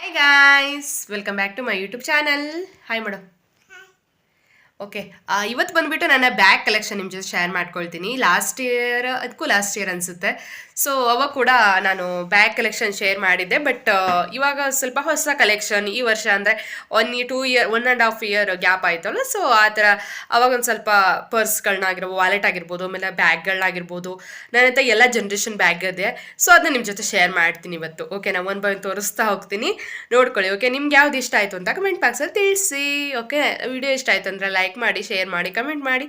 Hi guys welcome back to my YouTube channel hi madam okay ಇವತ್ತು ಬಂದುಬಿಟ್ಟು ನನ್ನ bag collection ನಿಮ್ಮ ಜೊತೆ ಶೇರ್ ಮಾಡ್ಕೊಳ್ತೀನಿ. ಲಾಸ್ಟ್ ಇಯರ್ ಅದಕ್ಕೂ ಲಾಸ್ಟ್ ಇಯರ್ ಅನಿಸುತ್ತೆ. ಸೊ ಅವಾಗ ಕೂಡ ನಾನು ಬ್ಯಾಗ್ ಕಲೆಕ್ಷನ್ ಶೇರ್ ಮಾಡಿದ್ದೆ ಬಟ್ ಇವಾಗ ಸ್ವಲ್ಪ ಹೊಸ ಕಲೆಕ್ಷನ್ ಈ ವರ್ಷ ಅಂದರೆ one two year one and half year gap ಆಯಿತಲ್ಲ ಸೊ ಆ ಥರ ಅವಾಗ ಒಂದು ಸ್ವಲ್ಪ ಪರ್ಸ್ಗಳನ್ನಾಗಿರ್ಬೋದು ವಾಲೆಟ್ ಆಗಿರ್ಬೋದು, ಆಮೇಲೆ ಬ್ಯಾಗ್ಗಳನ್ನಾಗಿರ್ಬೋದು ನನ್ನ ಹತ್ರ ಎಲ್ಲ ಜನ್ರೇಷನ್ ಬ್ಯಾಗ್ ಇದೆ. ಸೊ ಅದನ್ನ ನಿಮ್ಮ ಜೊತೆ ಶೇರ್ ಮಾಡ್ತೀನಿ ಇವತ್ತು. ಓಕೆ ನಾನು ಒಂದು ಬಂದು ತೋರಿಸ್ತಾ ಹೋಗ್ತೀನಿ. ನೋಡ್ಕೊಳ್ಳಿ ಓಕೆ ನಿಮ್ಗೆ ಯಾವ್ದು ಇಷ್ಟ ಆಯಿತು ಅಂತ ಕಮೆಂಟ್ ಬಾಕ್ಸಲ್ಲಿ ತಿಳಿಸಿ. ಓಕೆ ವಿಡಿಯೋ ಇಷ್ಟ ಆಯ್ತು ಅಂದರೆ ಲೈಕ್ ಮಾಡಿ ಶೇರ್ ಮಾಡಿ ಕಮೆಂಟ್ ಮಾಡಿ.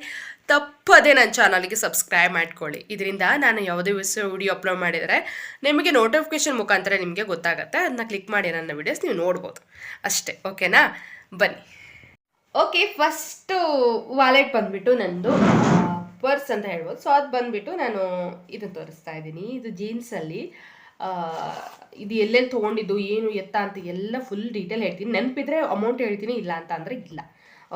ತಪ್ಪದೇ ನನ್ನ ಚಾನಲ್ಗೆ ಸಬ್ಸ್ಕ್ರೈಬ್ ಮಾಡ್ಕೊಳ್ಳಿ. ಇದರಿಂದ ನಾನು ಯಾವುದೇ ವಿಡಿಯೋ ಅಪ್ಲೋಡ್ ಮಾಡಿದರೆ ನಿಮಗೆ ನೋಟಿಫಿಕೇಶನ್ ಮುಖಾಂತರ ನಿಮಗೆ ಗೊತ್ತಾಗುತ್ತೆ. ಅದನ್ನ ಕ್ಲಿಕ್ ಮಾಡಿ ನನ್ನ ವಿಡಿಯೋಸ್ ನೀವು ನೋಡ್ಬೋದು. ಅಷ್ಟೇ ಓಕೆನಾ ಬನ್ನಿ. ಓಕೆ ಫಸ್ಟು ವಾಲೆಟ್ ಬಂದ್ಬಿಟ್ಟು ನಂದು ಪರ್ಸ್ ಅಂತ ಹೇಳ್ಬೋದು. ಸೊ ಅದು ಬಂದ್ಬಿಟ್ಟು ನಾನು ಇದನ್ನು ತೋರಿಸ್ತಾ ಇದ್ದೀನಿ. ಇದು ಜೀನ್ಸಲ್ಲಿ ಇದು ಎಲ್ಲೆಲ್ಲಿ ತೊಗೊಂಡಿದ್ದು, ಏನು, ಎತ್ತ ಅಂತ ಎಲ್ಲ ಫುಲ್ ಡೀಟೇಲ್ ಹೇಳ್ತೀನಿ. ನೆನಪಿದ್ರೆ ಅಮೌಂಟ್ ಹೇಳ್ತೀನಿ, ಇಲ್ಲ ಅಂತ ಅಂದರೆ ಇಲ್ಲ.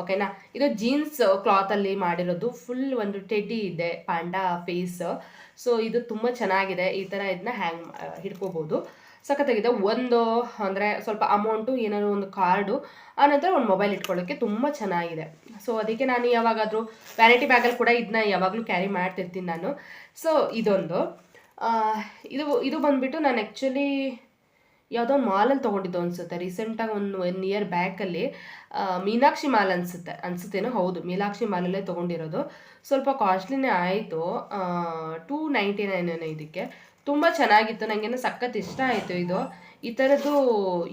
ಓಕೆನಾ? ಇದು ಜೀನ್ಸ್ ಕ್ಲಾತಲ್ಲಿ ಮಾಡಿರೋದು. ಫುಲ್ ಒಂದು ಟೆಡ್ಡಿ ಇದೆ ಪಾಂಡಾ ಫೇಸ್ ಸೊ ಇದು ತುಂಬ ಚೆನ್ನಾಗಿದೆ. ಈ ಥರ ಇದನ್ನ ಹ್ಯಾಂಗ್ ಹಿಡ್ಕೋಬೋದು. ಸಖತ್ತಾಗಿದೆ. ಒಂದು, ಅಂದರೆ ಸ್ವಲ್ಪ ಅಮೌಂಟು, ಏನಾದ್ರು ಒಂದು ಕಾರ್ಡು ಆನಂತರ ಒಂದು ಮೊಬೈಲ್ ಇಟ್ಕೊಳ್ಳೋಕ್ಕೆ ತುಂಬ ಚೆನ್ನಾಗಿದೆ. ಸೊ ಅದಕ್ಕೆ ನಾನು ಯಾವಾಗಾದರೂ ವ್ಯಾನಿಟಿ ಬ್ಯಾಗಲ್ಲಿ ಕೂಡ ಇದನ್ನ ಯಾವಾಗಲೂ ಕ್ಯಾರಿ ಮಾಡ್ತಿರ್ತೀನಿ ನಾನು. ಸೊ ಇದೊಂದು. ಇದು ಇದು ಬಂದುಬಿಟ್ಟು ನಾನು ಆ್ಯಕ್ಚುಲಿ ಯಾವುದೋ ಒಂದು ಮಾಲಲ್ಲಿ ತೊಗೊಂಡಿದ್ದು ಅನಿಸುತ್ತೆ. ರೀಸೆಂಟಾಗಿ ಒಂದು ಒನ್ ಇಯರ್ ಬ್ಯಾಕಲ್ಲಿ ಮೀನಾಕ್ಷಿ ಮಾಲ್ ಅನಿಸುತ್ತೆ. ಅನಿಸುತ್ತೇನೋ? ಹೌದು. ಮೀನಾಕ್ಷಿ ಮಾಲಲ್ಲೇ ತೊಗೊಂಡಿರೋದು. ಸ್ವಲ್ಪ ಕಾಸ್ಟ್ಲಿನೇ ಆಯಿತು. ಟೂ ನೈಂಟಿ ನೈನ್ ಇದಕ್ಕೆ. ತುಂಬ ಚೆನ್ನಾಗಿತ್ತು. ನನಗೇನೋ ಸಖತ್ ಇಷ್ಟ ಆಯಿತು ಇದು. ಈ ಥರದ್ದು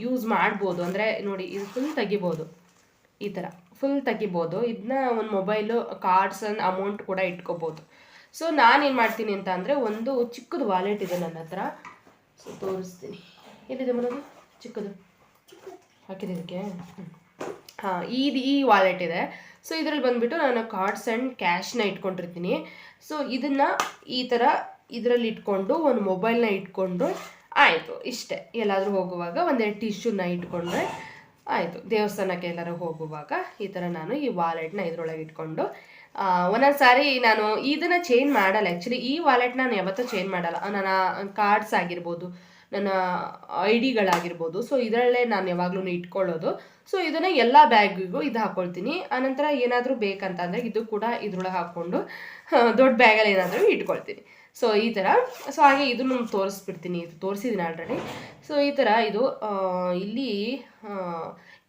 ಯೂಸ್ ಮಾಡ್ಬೋದು. ಅಂದರೆ ನೋಡಿ, ಇದು ಫುಲ್ ತೆಗಿಬೋದು. ಈ ಥರ ಫುಲ್ ತೆಗಿಬೋದು. ಇದನ್ನ ಒಂದು ಮೊಬೈಲು ಕಾರ್ಡ್ಸ್ ಅಂಡ್ ಅಮೌಂಟ್ ಕೂಡ ಇಟ್ಕೋಬೋದು. ಸೊ ನಾನೇನು ಮಾಡ್ತೀನಿ ಅಂತ ಅಂದರೆ, ಒಂದು ಚಿಕ್ಕದು ವಾಲೆಟ್ ಇದೆ ನನ್ನ ಹತ್ರ. ಸೊ ತೋರಿಸ್ತೀನಿ. ಎಲ್ಲಿದೆ ಬರೋದು ಚಿಕ್ಕದು. ಹಾಕಿದೆ ಇದಕ್ಕೆ? ಹಾಂ ಇದು ಈ ವಾಲೆಟ್ ಇದೆ. ಸೊ ಇದರಲ್ಲಿ ಬಂದುಬಿಟ್ಟು ನಾನು ಕಾರ್ಡ್ಸ್ ಆ್ಯಂಡ್ ಕ್ಯಾಶ್ನ ಇಟ್ಕೊಂಡಿರ್ತೀನಿ. ಸೊ ಇದನ್ನು ಈ ಥರ ಇದರಲ್ಲಿ ಇಟ್ಕೊಂಡು, ಒಂದು ಮೊಬೈಲ್ನ ಇಟ್ಕೊಂಡು, ಆಯಿತು. ಇಷ್ಟೇ. ಎಲ್ಲಾದರೂ ಹೋಗುವಾಗ ಒಂದೆರಡು ಟಿಶ್ಯೂನ ಇಟ್ಕೊಂಡ್ರೆ ಆಯಿತು. ದೇವಸ್ಥಾನಕ್ಕೆ ಎಲ್ಲರೂ ಹೋಗುವಾಗ ಈ ಥರ ನಾನು ಈ ವಾಲೆಟ್ನ ಇದರೊಳಗೆ ಇಟ್ಕೊಂಡು ಒಂದೊಂದು ಸಾರಿ ನಾನು ಇದನ್ನು ಚೇಂಜ್ ಮಾಡಲ್ಲ. ಆ್ಯಕ್ಚುಲಿ ಈ ವಾಲೆಟ್ ನಾನು ಯಾವತ್ತೂ ಚೇಂಜ್ ಮಾಡಲ್ಲ. ನನ್ನ ಕಾರ್ಡ್ಸ್ ಆಗಿರ್ಬೋದು ನನ್ನ ಐ ಡಿಗಳಾಗಿರ್ಬೋದು ಸೊ ಇದರಲ್ಲೇ ನಾನು ಯಾವಾಗಲೂ ಇಟ್ಕೊಳ್ಳೋದು. ಸೊ ಇದನ್ನು ಎಲ್ಲ ಬ್ಯಾಗಿಗೂ ಇದು ಹಾಕ್ಕೊಳ್ತೀನಿ ಆನಂತರ ಏನಾದರೂ ಬೇಕಂತಂದರೆ ಇದು ಕೂಡ ಇದ್ರೊಳಗೆ ಹಾಕ್ಕೊಂಡು ದೊಡ್ಡ ಬ್ಯಾಗಲ್ಲಿ ಏನಾದರೂ ಇಟ್ಕೊಳ್ತೀನಿ. ಸೊ ಈ ಥರ. ಸೊ ಹಾಗೆ ಇದನ್ನು ತೋರಿಸ್ಬಿಡ್ತೀನಿ. ಇದು ತೋರಿಸಿದ್ದೀನಿ ಆಲ್ರೆಡಿ ಸೊ ಈ ಥರ ಇದು ಇಲ್ಲಿ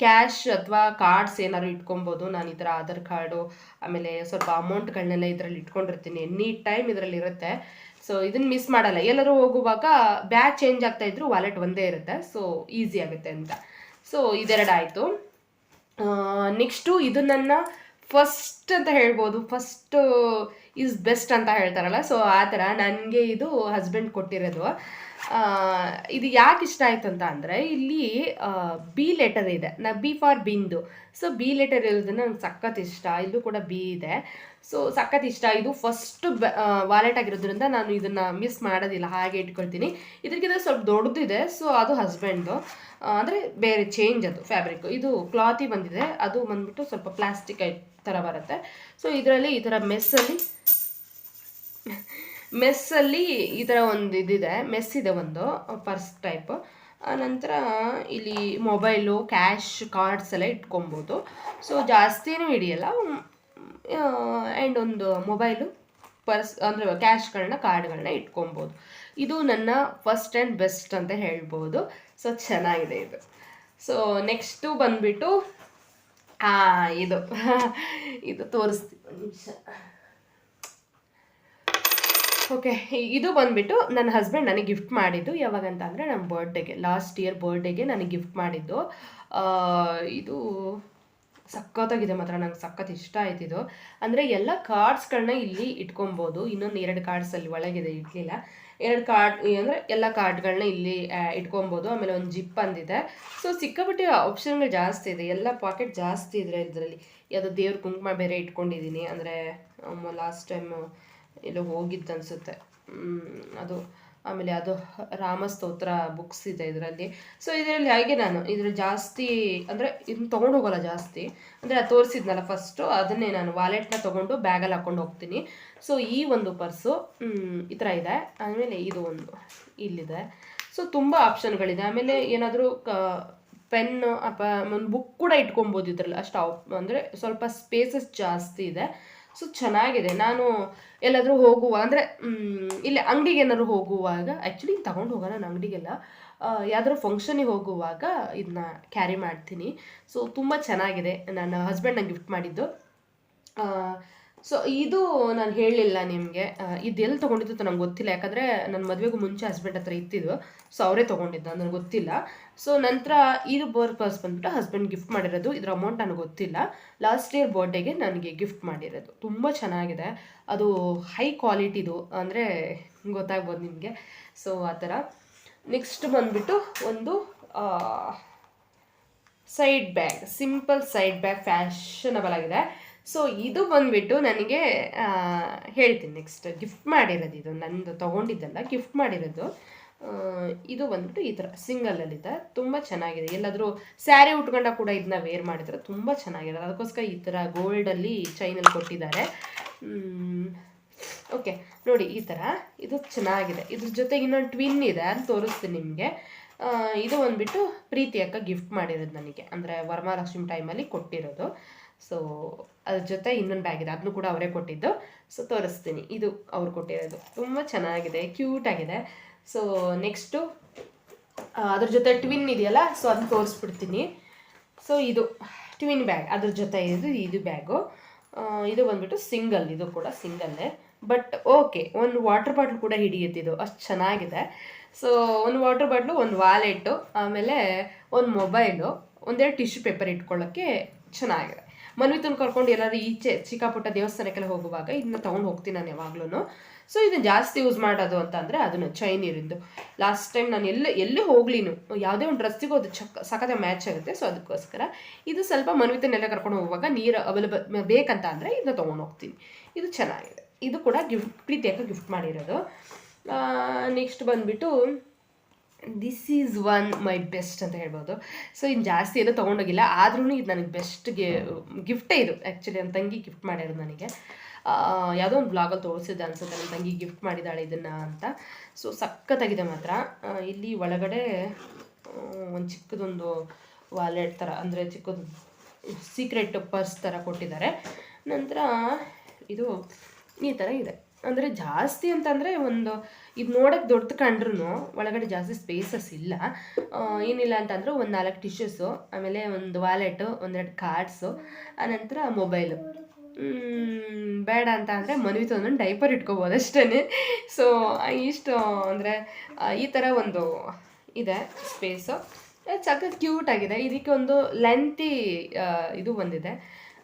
ಕ್ಯಾಶ್ ಅಥವಾ ಕಾರ್ಡ್ಸ್ ಏನಾದ್ರು ಇಟ್ಕೊಬೋದು ನಾನು ಈ ಥರ ಆಧಾರ್ ಕಾರ್ಡು, ಆಮೇಲೆ ಸ್ವಲ್ಪ ಅಮೌಂಟ್ಗಳನ್ನೆಲ್ಲ ಇದರಲ್ಲಿ ಇಟ್ಕೊಂಡಿರ್ತೀನಿ. ಎನಿ ಟೈಮ್ ಇದರಲ್ಲಿ ಇರುತ್ತೆ ಸೊ ಇದನ್ನ ಮಿಸ್ ಮಾಡಲ್ಲ. ಎಲ್ಲರೂ ಹೋಗುವಾಗ ಬ್ಯಾಗ್ ಚೇಂಜ್ ಆಗ್ತಾ ಇದ್ರು ವಾಲೆಟ್ ಒಂದೇ ಇರುತ್ತೆ. ಸೊ ಈಸಿ ಆಗುತ್ತೆ ಅಂತ. ಸೊ ಇದೆರಡಾಯಿತು. ನೆಕ್ಸ್ಟು ಇದು ನನ್ನ ಫಸ್ಟ್ ಅಂತ ಹೇಳ್ಬೋದು. ಫಸ್ಟ್ ಈಸ್ ಬೆಸ್ಟ್ ಅಂತ ಹೇಳ್ತಾರಲ್ಲ. ಸೊ ಆ ಥರ. ನನಗೆ ಇದು ಹಸ್ಬೆಂಡ್ ಕೊಟ್ಟಿರೋದು. ಇದು ಯಾಕೆ ಇಷ್ಟ ಆಯ್ತು ಅಂತ ಅಂದರೆ ಇಲ್ಲಿ ಬಿ ಲೆಟರ್ ಇದೆ. ನಾ B for Bindu. So B letter ಇರೋದನ್ನ ನಂಗೆ ಸಖತ್ ಇಷ್ಟ. ಇಲ್ಲೂ ಕೂಡ ಬಿ ಇದೆ. ಸೊ ಸಖತ್ ಇಷ್ಟ. ಇದು ಫಸ್ಟ್ ವಾಲೆಟ್ ಆಗಿರೋದ್ರಿಂದ ನಾನು ಇದನ್ನು ಮಿಸ್ ಮಾಡೋದಿಲ್ಲ. ಹಾಗೆ ಇಟ್ಕೊಳ್ತೀನಿ. ಇದಕ್ಕಿಂತ ಸ್ವಲ್ಪ ದೊಡ್ಡದಿದೆ. ಸೊ ಅದು ಹಸ್ಬೆಂಡ್ದು ಅಂದರೆ ಬೇರೆ ಚೇಂಜ್ ಅದು ಫ್ಯಾಬ್ರಿಕ್ ಇದು ಕ್ಲಾತಿ ಬಂದಿದೆ. ಅದು ಬಂದ್ಬಿಟ್ಟು ಸ್ವಲ್ಪ ಪ್ಲಾಸ್ಟಿಕ್ ಥರ ಬರುತ್ತೆ. ಸೊ ಇದರಲ್ಲಿ ಈ ಥರ ಮೆಸ್ಸಲ್ಲಿ ಮೆಸ್ಸಲ್ಲಿ ಈ ಥರ ಒಂದು ಇದಿದೆ. ಮೆಸ್ ಇದೆ ಒಂದು ಪರ್ಸ್ ಟೈಪ್ ನಂತರ ಇಲ್ಲಿ ಮೊಬೈಲು ಕ್ಯಾಶ್ ಕಾರ್ಡ್ಸ್ ಎಲ್ಲ ಇಟ್ಕೊಬೋದು. ಸೊ ಜಾಸ್ತಿನೂ ಹಿಡಿಯಲ್ಲ. ಆ್ಯಂಡ್ ಒಂದು ಮೊಬೈಲು ಪರ್ಸ್ ಅಂದರೆ ಕ್ಯಾಶ್ಗಳನ್ನ ಕಾರ್ಡ್ಗಳನ್ನ ಇಟ್ಕೊಬೋದು. ಇದು ನನ್ನ ಫಸ್ಟ್ ಆ್ಯಂಡ್ ಬೆಸ್ಟ್ ಅಂತ ಹೇಳ್ಬೋದು. ಸೊ ಚೆನ್ನಾಗಿದೆ ಇದು. ಸೊ ನೆಕ್ಸ್ಟು ಬಂದ್ಬಿಟ್ಟು ಇದು. ಇದು ತೋರಿಸ್ತೀನಿ ಒಂದು ನಿಮಿಷ. ಓಕೆ ಇದು ಬಂದ್ಬಿಟ್ಟು ನನ್ನ ಹಸ್ಬೆಂಡ್ ನನಗೆ ಗಿಫ್ಟ್ ಮಾಡಿದ್ದು ಯಾವಾಗಂತ ಅಂದರೆ ನನ್ನ ಬರ್ಡೇಗೆ ಲಾಸ್ಟ್ ಇಯರ್ ಬರ್ಡೇಗೆ ನನಗೆ ಗಿಫ್ಟ್ ಮಾಡಿದ್ದು. ಇದು ಸಖತ್ತಾಗಿದೆ ಮಾತ್ರ, ನಂಗೆ ಸಖತ್ ಇಷ್ಟ ಆಯ್ತಿದ್ದು ಅಂದರೆ ಎಲ್ಲ ಕಾರ್ಡ್ಸ್ಗಳನ್ನ ಇಲ್ಲಿ ಇಟ್ಕೊಬೋದು. ಇನ್ನೊಂದು ಎರಡು ಕಾರ್ಡ್ಸ್ ಅಲ್ಲಿ ಒಳಗಿದೆ ಇರಲಿಲ್ಲ ಎರಡು ಕಾರ್ಡ್ ಅಂದರೆ ಎಲ್ಲ ಕಾರ್ಡ್ಗಳನ್ನ ಇಲ್ಲಿ ಇಟ್ಕೊಬೋದು. ಆಮೇಲೆ ಒಂದು ಜಿಪ್ ಅಂದಿದೆ ಸೊ ಸಿಕ್ಕಾಪಟ್ಟೆ ಆಪ್ಷನ್ಗಳು ಜಾಸ್ತಿ ಇದೆ. ಎಲ್ಲ ಪಾಕೆಟ್ ಜಾಸ್ತಿ ಇದ್ರೆ ಇದರಲ್ಲಿ. ಯಾವುದೋ ದೇವ್ರ ಕುಂಕುಮ ಬೇರೆ ಇಟ್ಕೊಂಡಿದ್ದೀನಿ. ಅಂದರೆ ಲಾಸ್ಟ್ ಟೈಮ್ ಎಲ್ಲೋ ಹೋಗಿದ್ದು ಅನಿಸುತ್ತೆ. ಅದು ಆಮೇಲೆ ಅದು ರಾಮಸ್ತೋತ್ರ ಬುಕ್ಸ್ ಇದೆ ಇದರಲ್ಲಿ. ಸೊ ಇದರಲ್ಲಿ ಹಾಗೆ ನಾನು ಇದ್ರ ಜಾಸ್ತಿ ಅಂದರೆ ಇದನ್ನ ತೊಗೊಂಡು ಹೋಗೋಲ್ಲ ಜಾಸ್ತಿ. ಅಂದರೆ ಅದು ತೋರಿಸಿದ್ನಲ್ಲ ಫಸ್ಟು ಅದನ್ನೇ ನಾನು ವಾಲೆಟ್ನ ತೊಗೊಂಡು ಬ್ಯಾಗಲ್ಲಿ ಹಾಕ್ಕೊಂಡು ಹೋಗ್ತೀನಿ. ಸೊ ಈ ಒಂದು ಪರ್ಸು ಈ ಥರ ಇದೆ. ಆಮೇಲೆ ಇದು ಒಂದು ಇಲ್ಲಿದೆ. ಸೊ ತುಂಬ ಆಪ್ಷನ್ಗಳಿದೆ ಆಮೇಲೆ ಏನಾದರೂ, ಕ ಪೆನ್ ಅಪ್ಪ, ಒಂದು ಬುಕ್ ಕೂಡ ಇಟ್ಕೊಬೋದು ಇದರಲ್ಲಿ. ಅಷ್ಟು ಅಂದರೆ ಸ್ವಲ್ಪ ಸ್ಪೇಸಸ್ ಜಾಸ್ತಿ ಇದೆ. ಸೊ ಚೆನ್ನಾಗಿದೆ. ನಾನು ಎಲ್ಲಾದರೂ ಹೋಗುವ, ಅಂದರೆ ಇಲ್ಲಿ ಅಂಗಡಿಗೆ ಏನಾದ್ರು ಹೋಗುವಾಗ ಆ್ಯಕ್ಚುಲಿ ತಗೊಂಡು ಹೋಗೋಣ ನಾನು ಅಂಗಡಿಗೆಲ್ಲ. ಯಾವ್ದಾದ್ರು ಫಂಕ್ಷನಿಗೆ ಹೋಗುವಾಗ ಇದನ್ನ ಕ್ಯಾರಿ ಮಾಡ್ತೀನಿ. ಸೊ ತುಂಬ ಚೆನ್ನಾಗಿದೆ. ನನ್ನ ಹಸ್ಬೆಂಡ್ ನಂಗೆ ಗಿಫ್ಟ್ ಮಾಡಿದ್ದು. ಸೊ ಇದು ನಾನು ಹೇಳಲಿಲ್ಲ ನಿಮಗೆ. ಇದು ಎಲ್ಲಿ ತೊಗೊಂಡಿದ್ದು ನಂಗೆ ಗೊತ್ತಿಲ್ಲ. ಯಾಕಂದರೆ ನನ್ನ ಮದುವೆಗೂ ಮುಂಚೆ ಹಸ್ಬೆಂಡ್ ಹತ್ರ ಇತ್ತಿದ್ದು. ಸೊ ಅವರೇ ತೊಗೊಂಡಿದ್ದು. ನನಗೆ ಗೊತ್ತಿಲ್ಲ. ಸೊ ನಂತರ ಇದು ಪರ್ಪಸ್ ಬಂದ್ಬಿಟ್ಟು ಹಸ್ಬೆಂಡ್ ಗಿಫ್ಟ್ ಮಾಡಿರೋದು. ಇದರ ಅಮೌಂಟ್ ನನಗೆ ಗೊತ್ತಿಲ್ಲ. ಲಾಸ್ಟ್ ಇಯರ್ ಬರ್ಡೇಗೆ ನನಗೆ ಗಿಫ್ಟ್ ಮಾಡಿರೋದು. ತುಂಬ ಚೆನ್ನಾಗಿದೆ. ಅದು ಹೈ ಕ್ವಾಲಿಟಿದು ಅಂದರೆ ಗೊತ್ತಾಗ್ಬೋದು ನಿಮಗೆ. ಸೊ ಆ ಥರ. ನೆಕ್ಸ್ಟ್ ಬಂದುಬಿಟ್ಟು ಒಂದು side bag simple side bag fashionable ಆಗಿದೆ. ಸೊ ಇದು ಬಂದ್ಬಿಟ್ಟು ನನಗೆ ಹೇಳ್ತೀನಿ ನೆಕ್ಸ್ಟ್ ಗಿಫ್ಟ್ ಮಾಡಿರೋದು ಇದು. ನಂದು ತೊಗೊಂಡಿದ್ದಲ್ಲ ಗಿಫ್ಟ್ ಮಾಡಿರೋದು. ಇದು ಬಂದ್ಬಿಟ್ಟು ಈ ಥರ ಸಿಂಗಲಲ್ಲಿದೆ ತುಂಬ ಚೆನ್ನಾಗಿದೆ. ಎಲ್ಲಾದರೂ ಸ್ಯಾರಿ ಉಟ್ಕೊಂಡ ಕೂಡ ಇದನ್ನ ವೇರ್ ಮಾಡಿದ್ರೆ ತುಂಬ ಚೆನ್ನಾಗಿದೆ ಅದಕ್ಕೋಸ್ಕರ ಈ ಥರ ಗೋಲ್ಡಲ್ಲಿ ಚೈನಲ್ಲಿ ಕೊಟ್ಟಿದ್ದಾರೆ. ಓಕೆ ನೋಡಿ, ಈ ಥರ. ಇದು ಚೆನ್ನಾಗಿದೆ. ಇದ್ರ ಜೊತೆಗೆ ಇನ್ನೊಂದು ಟ್ವಿನ್ ಇದೆ ಅಂತ ತೋರಿಸ್ತೀನಿ ನಿಮಗೆ. ಇದು ಬಂದ್ಬಿಟ್ಟು ಪ್ರೀತಿ ಅಕ್ಕ ಗಿಫ್ಟ್ ಮಾಡಿರೋದು ನನಗೆ. ಅಂದರೆ ವರಮಹಾಲಕ್ಷ್ಮಿ ಟೈಮಲ್ಲಿ ಕೊಟ್ಟಿರೋದು. ಸೊ ಅದ್ರ ಜೊತೆ ಇನ್ನೊಂದು ಬ್ಯಾಗ್ ಇದೆ. ಅದನ್ನು ಕೂಡ ಅವರೇ ಕೊಟ್ಟಿದ್ದು. ಸೊ ತೋರಿಸ್ತೀನಿ. ಇದು ಅವ್ರು ಕೊಟ್ಟಿರೋದು. ತುಂಬ ಚೆನ್ನಾಗಿದೆ. ಕ್ಯೂಟ್ ಆಗಿದೆ. ಸೊ ನೆಕ್ಸ್ಟು ಅದ್ರ ಜೊತೆ ಟ್ವಿನ್ ಇದೆಯಲ್ಲ ಸೊ ಅದನ್ನ ತೋರಿಸ್ಬಿಡ್ತೀನಿ. ಸೊ ಇದು ಟ್ವಿನ್ ಬ್ಯಾಗ್ ಅದ್ರ ಜೊತೆ ಇದು ಇದು ಬ್ಯಾಗು ಇದು ಬಂದ್ಬಿಟ್ಟು ಸಿಂಗಲ್ ಇದು ಕೂಡ ಸಿಂಗಲ್ಲೇ ಬಟ್ ಓಕೆ ಒಂದು ವಾಟರ್ ಬಾಟ್ಲ್ ಕೂಡ ಹಿಡಿಯುತ್ತೆ ಇದು ಅಷ್ಟು ಚೆನ್ನಾಗಿದೆ. ಸೊ ಒಂದು ವಾಟರ್ ಬಾಟ್ಲು ಒಂದು ವಾಲೆಟ್ಟು ಆಮೇಲೆ ಒಂದು ಮೊಬೈಲು ಒಂದೆರಡು ಟಿಶ್ಯೂ ಪೇಪರ್ ಇಟ್ಕೊಳ್ಳೋಕ್ಕೆ ಚೆನ್ನಾಗಿದೆ. ಮನ್ವಿತನ ಕರ್ಕೊಂಡು ಎಲ್ಲಾದ್ರೂ ಈಚೆ ಚಿಕ್ಕಪುಟ್ಟ ದೇವಸ್ಥಾನಕ್ಕೆಲ್ಲ ಹೋಗುವಾಗ ಇದನ್ನ ತೊಗೊಂಡು ಹೋಗ್ತೀನಿ ನಾನು ಯಾವಾಗ್ಲೂ ಸೊ ಇದನ್ನ ಜಾಸ್ತಿ ಯೂಸ್ ಮಾಡೋದು ಅಂತ ಅಂದರೆ ಅದನ್ನು ಚೈನೀರಿಂದು ಲಾಸ್ಟ್ ಟೈಮ್ ನಾನು ಎಲ್ಲ ಎಲ್ಲಿ ಹೋಗ್ಲಿನು ಯಾವುದೇ ಒಂದು ಡ್ರೆಸ್ಸಿಗೂ ಅದು ಚಕ್ ಸಖತ್ತ ಮ್ಯಾಚ್ ಆಗುತ್ತೆ. ಸೊ ಅದಕ್ಕೋಸ್ಕರ ಇದು ಸ್ವಲ್ಪ ಮನ್ವಿತನೆಲ್ಲ ಕರ್ಕೊಂಡು ಹೋಗುವಾಗ ನೀರು ಅವೈಲೇಬಲ್ ಬೇಕಂತ ಅಂದರೆ ಇದನ್ನ ತೊಗೊಂಡು ಹೋಗ್ತೀನಿ. ಇದು ಚೆನ್ನಾಗಿದೆ. ಇದು ಕೂಡ ಗಿಫ್ಟ್ ಪ್ರೀತಿಯಾಗಿ ಗಿಫ್ಟ್ ಮಾಡಿರೋದು. ನೆಕ್ಸ್ಟ್ ಬಂದ್ಬಿಟ್ಟು this is one my best ಅಂತ ಹೇಳ್ಬೋದು. ಸೊ ಇನ್ನು ಜಾಸ್ತಿ ಏನೂ ತೊಗೊಂಡೋಗಿಲ್ಲ. ಆದ್ರೂ ಇದು ನನಗೆ ಬೆಸ್ಟ್ ಗಿಫ್ಟೇ ಇದು ಆ್ಯಕ್ಚುಲಿ ನನ್ನ ತಂಗಿ ಗಿಫ್ಟ್ ಮಾಡಿರೋದು ನನಗೆ. ಯಾವುದೋ ಒಂದು ಬ್ಲಾಗಲ್ಲಿ ತೋರಿಸಿದ್ದೆ ಅನ್ಸುತ್ತೆ. ನನ್ನ ತಂಗಿ ಗಿಫ್ಟ್ ಮಾಡಿದ್ದಾಳೆ ಇದನ್ನು ಅಂತ. ಸೊ ಸಖತ್ತಾಗಿದೆ ಮಾತ್ರ. ಇಲ್ಲಿ ಒಳಗಡೆ ಒಂದು ಚಿಕ್ಕದೊಂದು ವಾಲೆಟ್ ಥರ ಅಂದರೆ ಚಿಕ್ಕದು ಸೀಕ್ರೆಟ್ ಪರ್ಸ್ ಥರ ಕೊಟ್ಟಿದ್ದಾರೆ. ನಂತರ ಇದು ಈ ಥರ ಇದೆ. ಅಂದರೆ ಜಾಸ್ತಿ ಅಂತಂದರೆ ಒಂದು, ಇದು ನೋಡೋಕ್ಕೆ ದೊಡ್ಡದು ಕಂಡ್ರೂ ಒಳಗಡೆ ಜಾಸ್ತಿ ಸ್ಪೇಸಸ್ ಇಲ್ಲ. ಏನಿಲ್ಲ ಅಂತಂದ್ರೆ ಒಂದು ನಾಲ್ಕು ಟಿಶ್ಯೂಸು ಆಮೇಲೆ ಒಂದು ವಾಲೆಟು ಒಂದೆರಡು ಕಾರ್ಡ್ಸು ಆನಂತರ ಮೊಬೈಲು ಬೇಡ ಅಂತ ಅಂದರೆ ಮನವಿ ಒಂದೊಂದು ಡೈಪರ್ ಇಟ್ಕೋಬೋದು ಅಷ್ಟೇ ಸೊ ಇಷ್ಟು ಅಂದರೆ ಈ ಥರ ಒಂದು ಇದೆ ಸ್ಪೇಸು ಚಕ್ಕ ಕ್ಯೂಟ್ ಆಗಿದೆ. ಇದಕ್ಕೆ ಒಂದು ಲೆಂತಿ ಇದು ಬಂದಿದೆ.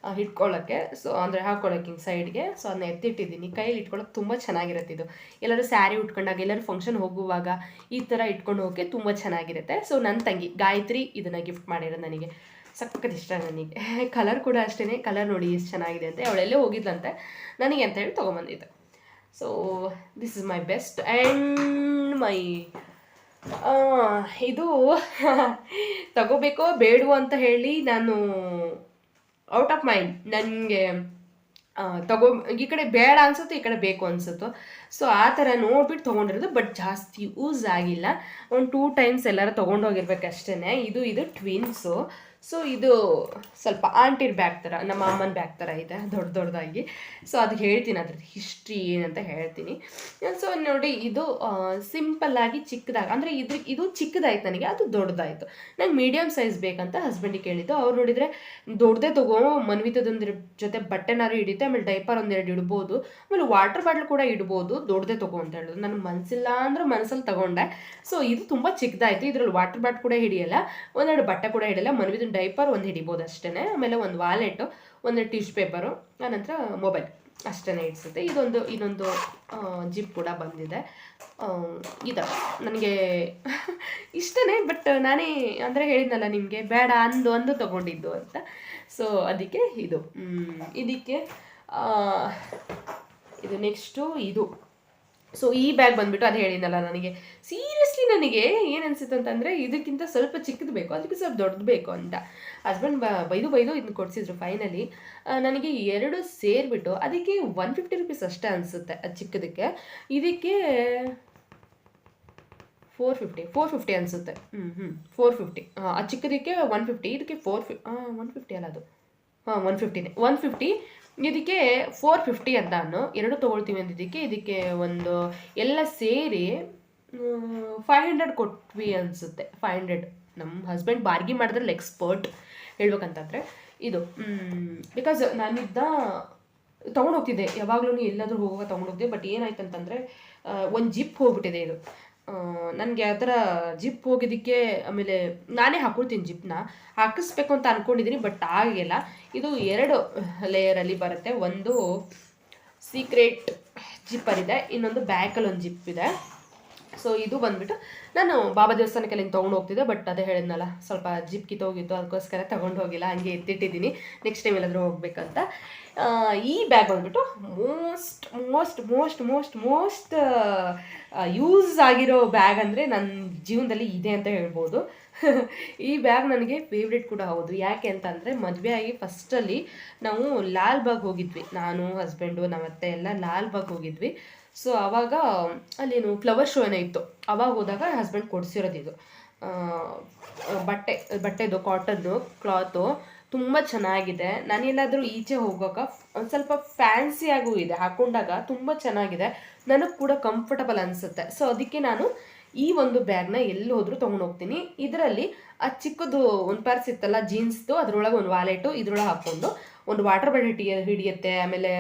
ಆ, ಇಟ್ಕೊಳ್ಳೋಕ್ಕೆ ಸೊ ಅಂದರೆ ಹಾಕೊಳ್ಳೋಕೆ ಹಿಂಗೆ ಸೈಡ್ಗೆ ಸೊ ಅದನ್ನ ಎತ್ತಿಟ್ಟಿದ್ದೀನಿ. ಕೈಯಲ್ಲಿ ಇಟ್ಕೊಳ್ಳೋಕೆ ತುಂಬ ಚೆನ್ನಾಗಿರುತ್ತೆ ಇದು. ಎಲ್ಲರೂ ಸ್ಯಾರಿ ಉಟ್ಕೊಂಡಾಗ ಎಲ್ಲರೂ ಫಂಕ್ಷನ್ ಹೋಗುವಾಗ ಈ ಥರ ಇಟ್ಕೊಂಡು ಹೋಗೋಕ್ಕೆ ತುಂಬ ಚೆನ್ನಾಗಿರುತ್ತೆ. ಸೊ ನನ್ನ ತಂಗಿ ಗಾಯತ್ರಿ ಇದನ್ನು ಗಿಫ್ಟ್ ಮಾಡಿರೋದು ನನಗೆ. ಸಖತ್ ಇಷ್ಟ ನನಗೆ. ಕಲರ್ ಕೂಡ ಅಷ್ಟೇ ಕಲರ್ ನೋಡಿ ಎಷ್ಟು ಚೆನ್ನಾಗಿದೆ ಅಂತ ಅವಳೆಲ್ಲೇ ಹೋಗಿದ್ಲಂತೆ. ನನಗೆ ಅಂತ ಹೇಳಿ ತೊಗೊಂಬಂದಿದ್ದೆ. So this is my best and my ಇದು ತಗೋಬೇಕೋ ಬೇಡವೋ ಅಂತ ಹೇಳಿ ನಾನು ಔಟ್ ಆಫ್ ಮೈಂಡ್ ನನಗೆ ತಗೋ, ಈ ಕಡೆ ಬೇಡ ಅನ್ಸುತ್ತೆ ಈ ಕಡೆ ಬೇಕು ಅನ್ಸುತ್ತೋ. ಸೊ ಆ ಥರ ನೋಡ್ಬಿಟ್ಟು ತೊಗೊಂಡಿರೋದು ಬಟ್ ಜಾಸ್ತಿ ಯೂಸ್ ಆಗಿಲ್ಲ. ಒಂದು ಟೂ ಟೈಮ್ಸ್ ಎಲ್ಲರೂ ತೊಗೊಂಡೋಗಿರ್ಬೇಕಷ್ಟೇ ಇದು ಇದು ಟ್ವಿನ್ಸು ಸೊ ಇದು ಸ್ವಲ್ಪ ಆಂಟಿರ್ ಬ್ಯಾಗ್ ಥರ ನಮ್ಮ ಅಮ್ಮನ ಬ್ಯಾಗ್ ಥರ ಇದೆ, ದೊಡ್ಡ ದೊಡ್ಡದಾಗಿ ಸೊ ಅದು ಹೇಳ್ತೀನಿ ಅದ್ರ ಹಿಸ್ಟ್ರಿ ಏನಂತ ಹೇಳ್ತೀನಿ. ಸೊ ನೋಡಿ, ಇದು ಸಿಂಪಲ್ ಆಗಿ ಚಿಕ್ಕದಾಗಿ, ಅಂದರೆ ಇದ್ರ, ಇದು ಚಿಕ್ಕದಾಯ್ತು ನನಗೆ, ಅದು ದೊಡ್ಡದಾಯಿತು ನಂಗೆ ಮೀಡಿಯಮ್ ಸೈಜ್ ಬೇಕಂತ ಹಸ್ಬೆಂಡಿಗೆ ಕೇಳಿದ್ದು. ಅವ್ರು ನೋಡಿದರೆ ದೊಡ್ಡದೇ ತಗೋ, ಮನ್ವಿತದೊಂದ್ರ ಜೊತೆ ಬಟ್ಟೆನಾರು ಹಿಡಿಯುತ್ತೆ ಆಮೇಲೆ ಡೈಪರ್ ಒಂದೆರಡು ಇಡ್ಬೋದು, ಆಮೇಲೆ ವಾಟರ್ ಬಾಟ್ಲ್ ಕೂಡ ಇಡ್ಬೋದು ದೊಡ್ಡದೇ ತಗೋ ಅಂತ ಹೇಳಿದ್ರು ನನ್ನ ಮನಸ್ಸಿಲ್ಲ ಅಂದ್ರೆ ಮನಸ್ಸಲ್ಲಿ ತಗೊಂಡೆ. ಸೊ ಇದು ತುಂಬ ಚಿಕ್ಕದಾಯಿತು ಇದರಲ್ಲಿ ವಾಟರ್ ಬಾಟ್ಲ್ ಕೂಡ ಹಿಡಿಯಲ್ಲ, ಒಂದೆರಡು ಬಟ್ಟೆ ಕೂಡ ಹಿಡಿಯಲ್ಲ ಮನ್ವಿದ ಡೈಪರ್ ಒಂದು ಹಿಡಿಬೋದು ಅಷ್ಟೇ ಆಮೇಲೆ ಒಂದು ವಾಲೆಟು, ಒಂದು ಟಿಶ್ಯೂ ಪೇಪರು, ಆನಂತರ ಮೊಬೈಲ್ ಅಷ್ಟೇ ಇಡ್ಸುತ್ತೆ ಇದೊಂದು ಇನ್ನೊಂದು ಜಿಪ್ ಕೂಡ ಬಂದಿದೆ. ಇದು ನನಗೆ ಇಷ್ಟನೇ, ಬಟ್ ನಾನೇ ಅಂದರೆ ಹೇಳಿದ್ನಲ್ಲ ನಿಮಗೆ, ಬೇಡ ಅಂದು ಅಂದು ತಗೊಂಡಿದ್ದು ಅಂತ. ಸೊ ಅದಕ್ಕೆ ಇದು. ಇದಕ್ಕೆ ಇದು ನೆಕ್ಸ್ಟು ಇದು. ಸೊ ಈ ಬ್ಯಾಗ್ ಬಂದ್ಬಿಟ್ಟು ಅದು ಹೇಳಿದ್ನಲ್ಲ ನನಗೆ. ನನಗೆ ಏನು ಅನಿಸುತ್ತೆ ಅಂತಂದರೆ, ಇದಕ್ಕಿಂತ ಸ್ವಲ್ಪ ಚಿಕ್ಕದು ಬೇಕು, ಅದಕ್ಕೆ ಸ್ವಲ್ಪ ದೊಡ್ಡದು ಬೇಕು ಅಂತ. ಹಸ್ಬೆಂಡ್ ಬ, ಬೈದು ಬೈದು ಇದನ್ನ ಕೊಡಿಸಿದ್ರು ಫೈನಲಿ ನನಗೆ ಎರಡು ಸೇರಿಬಿಟ್ಟು, ಅದಕ್ಕೆ ಒನ್ ಫಿಫ್ಟಿ ರುಪೀಸ್ ಅಷ್ಟೇ ಅನಿಸುತ್ತೆ ಅದು ಚಿಕ್ಕದಕ್ಕೆ. ಇದಕ್ಕೆ ಫೋರ್ ಫಿಫ್ಟಿ ಫೋರ್ ಫಿಫ್ಟಿ ಅನಿಸುತ್ತೆ. ಹ್ಞೂ ಹ್ಞೂ ಫೋರ್ ಫಿಫ್ಟಿ ಹಾಂ ಚಿಕ್ಕದಕ್ಕೆ ಒನ್ ಫಿಫ್ಟಿ ಇದಕ್ಕೆ ಫೋರ್ ಫಿ ಹಾಂ ಒನ್ ಫಿಫ್ಟಿ ಅಲ್ಲ ಅದು. ಹಾಂ ಒನ್ ಫಿಫ್ಟಿನೇ ಒನ್ ಫಿಫ್ಟಿ ಇದಕ್ಕೆ ಫೋರ್ ಫಿಫ್ಟಿ ಅಂತ ನಾನು ಎರಡು ತೊಗೊಳ್ತೀವಿ ಅಂದಿದ್ದಕ್ಕೆ, ಇದಕ್ಕೆ ಒಂದು, ಎಲ್ಲ ಸೇರಿ ಫೈವ್ ಹಂಡ್ರೆಡ್ ಕೊಟ್ವಿ ಅನಿಸುತ್ತೆ. ಫೈವ್ ಹಂಡ್ರೆಡ್ ನಮ್ಮ ಹಸ್ಬೆಂಡ್ ಬಾರ್ಗಿ ಮಾಡಿದ್ರಲ್ಲಿ ಎಕ್ಸ್ಪರ್ಟ್ ಹೇಳ್ಬೇಕಂತಂದರೆ ಇದು. ಬಿಕಾಸ್ ನಾನಿದ್ದ ತೊಗೊಂಡು ಹೋಗ್ತಿದ್ದೆ. ಯಾವಾಗಲೂ ಎಲ್ಲಾದರೂ ಹೋಗುವಾಗ ತೊಗೊಂಡು ಹೋಗ್ತಿದ್ದೆ. ಬಟ್ ಏನಾಯ್ತು ಅಂತಂದರೆ ಒಂದು ಜಿಪ್ ಹೋಗ್ಬಿಟ್ಟಿದೆ ಇದು. ನನಗೆ ಆ ಥರ ಜಿಪ್ ಹೋಗಿದ್ದಕ್ಕೆ ಆಮೇಲೆ ನಾನೇ ಹಾಕೊಳ್ತೀನಿ ಜಿಪ್ನ ಹಾಕಿಸ್ಬೇಕು ಅಂತ ಅಂದ್ಕೊಂಡಿದ್ದೀನಿ ಬಟ್ ಆಗಿಲ್ಲ. ಇದು ಎರಡು ಲೇಯರಲ್ಲಿ ಬರುತ್ತೆ. ಒಂದು ಸೀಕ್ರೆಟ್ ಜಿಪ್ಪರ್ ಇದೆ, ಇನ್ನೊಂದು ಬ್ಯಾಕಲ್ಲಿ ಒಂದು ಜಿಪ್ ಇದೆ. ಸೊ ಇದು ಬಂದ್ಬಿಟ್ಟು ನಾನು ಬಾಬಾ ದೇವಸ್ಥಾನಕ್ಕೆ ಅಲ್ಲಿ ತೊಗೊಂಡು ಹೋಗ್ತಿದ್ದೆ ಬಟ್ ಅದೇ ಹೇಳಿದ್ನಲ್ಲ, ಸ್ವಲ್ಪ ಜಿಪ್ ಕಿತ್ತೋಗಿತ್ತು ಅದಕ್ಕೋಸ್ಕರ ತೊಗೊಂಡು ಹೋಗಿಲ್ಲ, ಹಂಗೆ ಎತ್ತಿಟ್ಟಿದ್ದೀನಿ. ನೆಕ್ಸ್ಟ್ ಟೈಮ್ ಎಲ್ಲಾದರೂ ಹೋಗ್ಬೇಕಂತ. ಈ ಬ್ಯಾಗ್ ಬಂದ್ಬಿಟ್ಟು most most most most most use ಆಗಿರೋ ಬ್ಯಾಗ್ ಅಂದರೆ ನನ್ನ ಜೀವನದಲ್ಲಿ ಇದೆ ಅಂತ ಹೇಳ್ಬೋದು. ಈ ಬ್ಯಾಗ್ ನನಗೆ ಫೇವ್ರೇಟ್ ಕೂಡ ಹೌದು. ಯಾಕೆ ಅಂತಂದರೆ ಆಗಿ ಫಸ್ಟಲ್ಲಿ ನಾವು ಲಾಲ್ ಬಾಗ್ ಹೋಗಿದ್ವಿ. ನಾನು ಹಸ್ಬೆಂಡು ನಮ್ಮ ಅತ್ತೆ ಎಲ್ಲ ಲಾಲ್ ಬಾಗ್ ಹೋಗಿದ್ವಿ. ಸೊ ಆವಾಗ ಅಲ್ಲೇನು ಫ್ಲವರ್ ಶೋ ಏನೋ ಇತ್ತು. ಅವಾಗ ಹೋದಾಗ ಹಸ್ಬೆಂಡ್ ಕೊಡಿಸಿರೋದು ಇದು. ಬಟ್ಟೆ, ಬಟ್ಟೆದು ಕಾಟನ್ನು ಕ್ಲಾತು ತುಂಬ ಚೆನ್ನಾಗಿದೆ. ನಾನೇನಾದರೂ ಈಚೆ ಹೋಗೋಕೆ ಒಂದು ಸ್ವಲ್ಪ ಫ್ಯಾನ್ಸಿಯಾಗೂ ಇದೆ. ಹಾಕೊಂಡಾಗ ತುಂಬ ಚೆನ್ನಾಗಿದೆ. ನನಗೆ ಕೂಡ ಕಂಫರ್ಟಬಲ್ ಅನಿಸುತ್ತೆ. ಸೊ ಅದಕ್ಕೆ ನಾನು ಈ ಒಂದು ಬ್ಯಾಗ್ನ ಎಲ್ಲಿ ಹೋದರೂ ತೊಗೊಂಡು ಹೋಗ್ತೀನಿ. ಇದರಲ್ಲಿ ಆ ಚಿಕ್ಕದು ಒಂದು ಪರ್ಸ್ ಇತ್ತಲ್ಲ ಜೀನ್ಸ್ದು ಅದರೊಳಗೆ ಒಂದು ವಾಲೆಟು ಇದ್ರೊಳಗೆ ಹಾಕ್ಕೊಂಡು ಒಂದು ವಾಟರ್ ಬಾಟಲ್ ಹಿಡಿಯ ಹಿಡಿಯುತ್ತೆ. ಆಮೇಲೆ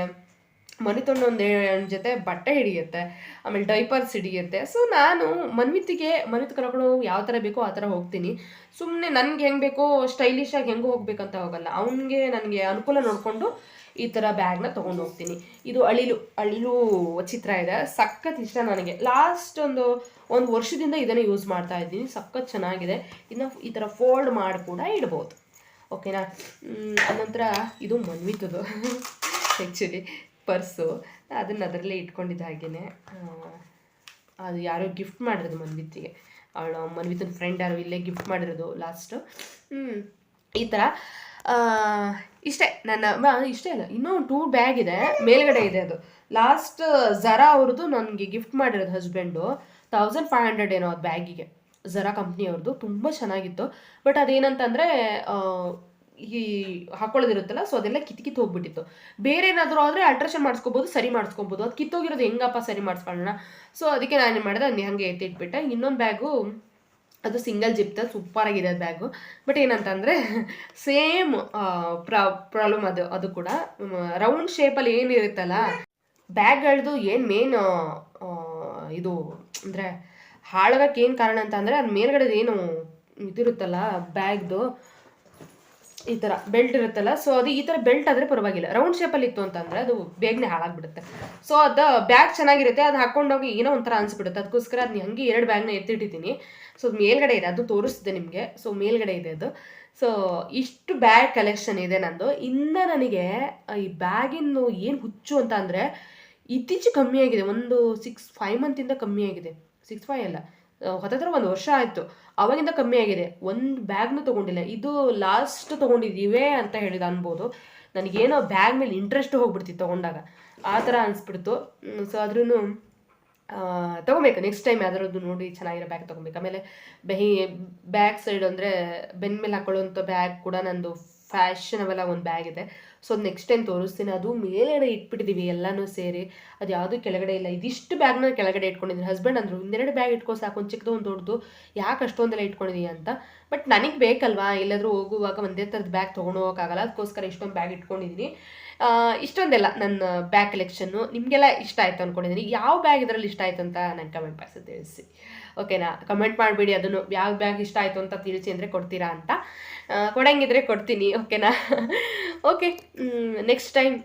ಮನೆ ತೊಗೊಂಡು ಒಂದು ಜೊತೆ ಬಟ್ಟೆ ಹಿಡಿಯುತ್ತೆ, ಆಮೇಲೆ ಡೈಪರ್ಸ್ ಹಿಡಿಯುತ್ತೆ. ಸೊ ನಾನು ಮನ್ವಿತಿಗೆ, ಮನ್ವಿತ್ ಕರ್ಕೊಂಡು ಯಾವ ಥರ ಬೇಕೋ ಆ ಥರ ಹೋಗ್ತೀನಿ. ಸುಮ್ಮನೆ ನನಗೆ ಹೆಂಗೆ ಬೇಕೋ ಸ್ಟೈಲಿಶ್ ಆಗಿ ಹೆಂಗೆ ಹೋಗ್ಬೇಕಂತ ಹೋಗಲ್ಲ. ಅವನಿಗೆ ನನಗೆ ಅನುಕೂಲ ನೋಡಿಕೊಂಡು ಈ ಥರ ಬ್ಯಾಗ್ನ ತೊಗೊಂಡು ಹೋಗ್ತೀನಿ. ಇದು ಅಳಿಲು ಅಳಿಲು ಚಿತ್ರ ಇದೆ. ಸಖತ್ ಇಷ್ಟ ನನಗೆ. ಲಾಸ್ಟ್ ಒಂದು ಒಂದು ವರ್ಷದಿಂದ ಇದನ್ನು ಯೂಸ್ ಮಾಡ್ತಾ ಇದ್ದೀನಿ. ಸಖತ್ ಚೆನ್ನಾಗಿದೆ. ಇನ್ನು ಈ ಥರ ಫೋಲ್ಡ್ ಮಾಡಿ ಕೂಡ ಇಡ್ಬೋದು. ಓಕೆನಾ ಅನಂತರ ಇದು ಮನ್ವಿತದು ಆ್ಯಕ್ಚುಲಿ ಪರ್ಸು. ಅದನ್ನು ಅದರಲ್ಲೇ ಇಟ್ಕೊಂಡಿದ್ದ ಹಾಗೇ ಅದು ಯಾರೋ ಗಿಫ್ಟ್ ಮಾಡಿರೋದು ಮನ್ವಿತಿಗೆ. ಅವಳು ಮನ್ವಿತನ ಫ್ರೆಂಡ್ ಯಾರು ಇಲ್ಲೇ ಗಿಫ್ಟ್ ಮಾಡಿರೋದು ಲಾಸ್ಟು ಹ್ಞೂ ಈ ಥರ ಇಷ್ಟೇ. ನನ್ನ ಇಷ್ಟೇ ಅಲ್ಲ. ಇನ್ನೂ ಟೂ ಬ್ಯಾಗ್ ಇದೆ. ಮೇಲ್ಗಡೆ ಇದೆ ಅದು. ಲಾಸ್ಟ್ ಜರಾ ಅವ್ರದ್ದು ನನಗೆ ಗಿಫ್ಟ್ ಮಾಡಿರೋದು ಹಸ್ಬೆಂಡು ತೌಸಂಡ್ ಫೈವ್ ಹಂಡ್ರೆಡ್ ಏನೋ ಅದು ಬ್ಯಾಗಿಗೆ ಜರಾ ಕಂಪ್ನಿಯವ್ರದ್ದು ತುಂಬ ಚೆನ್ನಾಗಿತ್ತು. ಬಟ್ ಅದೇನಂತಂದರೆ ಈ ಹಾಕೊಳ್ಳೋದಿರುತ್ತಲ್ಲ ಸೊ ಅದೆಲ್ಲ ಕಿತ್ ಕಿತ್ತು ಹೋಗ್ಬಿಟ್ಟಿತ್ತು. ಬೇರೆ ಏನಾದರೂ ಆದರೆ ಅಲ್ಟ್ರೇಷನ್ ಮಾಡಿಸ್ಕೊಬೋದು, ಸರಿ ಮಾಡಿಸ್ಕೊಬೋದು. ಅದು ಕಿತ್ತೋಗಿರೋದು ಹೆಂಗಪ್ಪ ಸರಿ ಮಾಡಿಸ್ಕೊಳ್ಳೋಣ ಸೊ ಅದಕ್ಕೆ ನಾನು ಏನು ಮಾಡಿದೆ ಅದನ್ನ ಹಂಗೆ ಎತ್ತಿಟ್ಬಿಟ್ಟೆ. ಇನ್ನೊಂದು ಬ್ಯಾಗು, ಅದು ಸಿಂಗಲ್ ಜಿಪ್ತ ಸೂಪರ್ ಆಗಿದೆ ಅದು ಬ್ಯಾಗು. ಬಟ್ ಏನಂತಂದರೆ ಸೇಮ್ ಪ್ರಾಬ್ಲಮ್ ಅದು ಅದು ಕೂಡ. ರೌಂಡ್ ಶೇಪಲ್ಲಿ ಏನಿರುತ್ತಲ್ಲ ಬ್ಯಾಗ್ಗಳದ್ದು ಏನು ಮೇನ್ ಇದು, ಅಂದರೆ ಹಾಳಾಗಕ್ಕೆ ಏನು ಕಾರಣ ಅಂತ ಅಂದರೆ, ಅದು ಮೇಲ್ಗಡೆ ಏನು ಇದಿರುತ್ತಲ್ಲ, ಬ್ಯಾಗ್ದು ಈ ಥರ ಬೆಲ್ಟ್ ಇರುತ್ತಲ್ಲ ಸೊ ಅದು ಈ ಥರ ಬೆಲ್ಟ್ ಆದರೆ ಪರವಾಗಿಲ್ಲ. ರೌಂಡ್ ಶೇಪಲ್ಲಿ ಇತ್ತು ಅಂತಂದರೆ ಅದು ಬೇಗನೆ ಹಾಳಾಗ್ಬಿಡುತ್ತೆ. ಸೊ ಅದು ಬ್ಯಾಗ್ ಚೆನ್ನಾಗಿರುತ್ತೆ, ಅದು ಹಾಕೊಂಡೋಗಿ ಏನೋ ಒಂಥರ ಅನಿಸ್ಬಿಡುತ್ತೆ. ಅದಕ್ಕೋಸ್ಕರ ಅದನ್ನ ಹಂಗೆ ಎರಡು ಬ್ಯಾಗ್ನ ಎತ್ತಿಟ್ಟಿದ್ದೀನಿ. ಸೊ ಅದು ಮೇಲ್ಗಡೆ ಇದೆ, ಅದು ತೋರಿಸ್ತಿದೆ ನಿಮಗೆ. ಸೊ ಮೇಲ್ಗಡೆ ಇದೆ ಅದು. ಸೊ ಇಷ್ಟು ಬ್ಯಾಗ್ ಕಲೆಕ್ಷನ್ ಇದೆ ನಂದು. ಇನ್ನು ನನಗೆ ಈ ಬ್ಯಾಗಿನ ಏನು ಹುಚ್ಚು ಅಂತ ಅಂದರೆ ಇತ್ತೀಚೆಗೆ ಕಮ್ಮಿಯಾಗಿದೆ ಒಂದು ಸಿಕ್ಸ್ ಫೈವ್ ಮಂತಿಂದ ಕಮ್ಮಿ ಆಗಿದೆ. ಸಿಕ್ಸ್ ಫೈವ್ ಅಲ್ಲ. ಹತ್ತತ್ರ ಒಂದು ವರ್ಷ ಆಯಿತು. ಅವಾಗಿಂದ ಕಮ್ಮಿ ಆಗಿದೆ. ಒಂದು ಬ್ಯಾಗ್ನೂ ತೊಗೊಂಡಿಲ್ಲ. ಇದು ಲಾಸ್ಟ್ ತೊಗೊಂಡಿದ್ದೀವೇ ಅಂತ ಹೇಳಿದ ಅನ್ಬೋದು. ನನಗೇನೋ ಬ್ಯಾಗ್ ಮೇಲೆ ಇಂಟ್ರೆಸ್ಟ್ ಹೋಗ್ಬಿಡ್ತಿತ್ತು ತೊಗೊಂಡಾಗ. ಆ ಥರ ಅನಿಸ್ಬಿಡ್ತು. ಸೊ ಆದ್ರೂ ತೊಗೊಬೇಕು. ನೆಕ್ಸ್ಟ್ ಟೈಮ್ ಯಾವ್ದಾರದ್ದು ನೋಡಿ ಚೆನ್ನಾಗಿರೋ ಬ್ಯಾಗ್ ತೊಗೊಬೇಕು. ಆಮೇಲೆ ಬೆಹಿ ಬ್ಯಾಗ್ ಸೈಡ್ ಅಂದರೆ ಬೆನ್ ಮೇಲೆ ಹಾಕೊಳ್ಳುವಂಥ ಬ್ಯಾಗ್ ಕೂಡ ನಂದು ಫ್ಯಾಷನಬಲ್ ಒಂದು ಬ್ಯಾಗ್ ಇದೆ. ಸೊ ಅದು ನೆಕ್ಸ್ಟ್ ಟೈಮ್ ತೋರಿಸ್ತೀನಿ. ಅದು ಮೇಲೆಡೆ ಇಟ್ಬಿಟ್ಟಿದ್ದೀವಿ ಎಲ್ಲನೂ ಸೇರಿ. ಅದು ಯಾವುದೂ ಕೆಳಗಡೆ ಇಲ್ಲ. ಇದಿಷ್ಟು ಬ್ಯಾಗ್ನ ಕೆಳಗಡೆ ಇಟ್ಕೊಂಡಿದ್ದೀನಿ. ಹಸ್ಬೆಂಡ್ ಅಂದರು ಒಂದೆರಡು ಬ್ಯಾಗ್ ಇಟ್ಕೋ ಸಾಕು. ಒಂದು ಚಿಕ್ಕದು ಒಂದು ದೊಡ್ಡದು ಯಾಕೆ ಅಷ್ಟೊಂದೆಲ್ಲ ಇಟ್ಕೊಂಡಿದ್ದೀನಿ ಅಂತ. ಬಟ್ ನನಗೆ ಬೇಕಲ್ವಾ? ಎಲ್ಲಾದರೂ ಹೋಗುವಾಗ ಒಂದೇ ಥರದ ಬ್ಯಾಗ್ ತೊಗೊಂಡು ಹೋಗೋಕ್ಕಾಗಲ್ಲ ಅದಕ್ಕೋಸ್ಕರ ಇಷ್ಟೊಂದು ಬ್ಯಾಗ್ ಇಟ್ಕೊಂಡಿದ್ದೀನಿ ಇಷ್ಟೊಂದೆಲ್ಲ ನನ್ನ ಬ್ಯಾಗ್ ಕಲೆಕ್ಷನ್ನು ನಿಮಗೆಲ್ಲ ಇಷ್ಟ ಆಯಿತು ಅಂದ್ಕೊಂಡಿದ್ದೀನಿ ಯಾವ ಬ್ಯಾಗ್ ಇದರಲ್ಲಿ ಇಷ್ಟ ಆಯಿತು ಅಂತ ನನ್ನ ಕಮೆಂಟ್ ಬಾಕ್ಸಲ್ಲಿ ತಿಳಿಸಿ. ಓಕೆನಾ ಕಮೆಂಟ್ ಮಾಡಿಬಿಡಿ, ಅದನ್ನು ಯಾವ ಬ್ಯಾಗ್ ಇಷ್ಟ ಆಯಿತು ಅಂತ ತಿಳಿಸಿ ಅಂದರೆ ಕೊಡ್ತೀರಾ ಅಂತ. ಕೊಡಂಗಿದ್ರೆ ಕೊಡ್ತೀನಿ ಓಕೆನಾ ಓಕೆ ನೆಕ್ಸ್ಟ್ ಟೈಮ್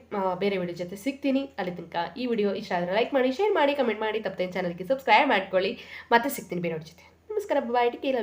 ಬೇರೆ ವಿಡಿಯೋ ಜೊತೆ ಸಿಗ್ತೀನಿ. ಅಲ್ಲಿ ತನಕ ಈ ವಿಡಿಯೋ ಇಷ್ಟ ಆದರೆ ಲೈಕ್ ಮಾಡಿ ಶೇರ್ ಮಾಡಿ ಕಮೆಂಟ್ ಮಾಡಿ ತಪ್ಪದೇನು ಚಾನಲ್ಗೆ ಸಬ್ಸ್ಕ್ರೈಬ್ ಮಾಡ್ಕೊಳ್ಳಿ. ಮತ್ತೆ ಸಿಗ್ತೀನಿ ಬೇರೆಯವ್ರ ಜೊತೆ. ನಮಸ್ಕಾರ ಬಾಯ್ ಟೇಕ್ ಕೇರ್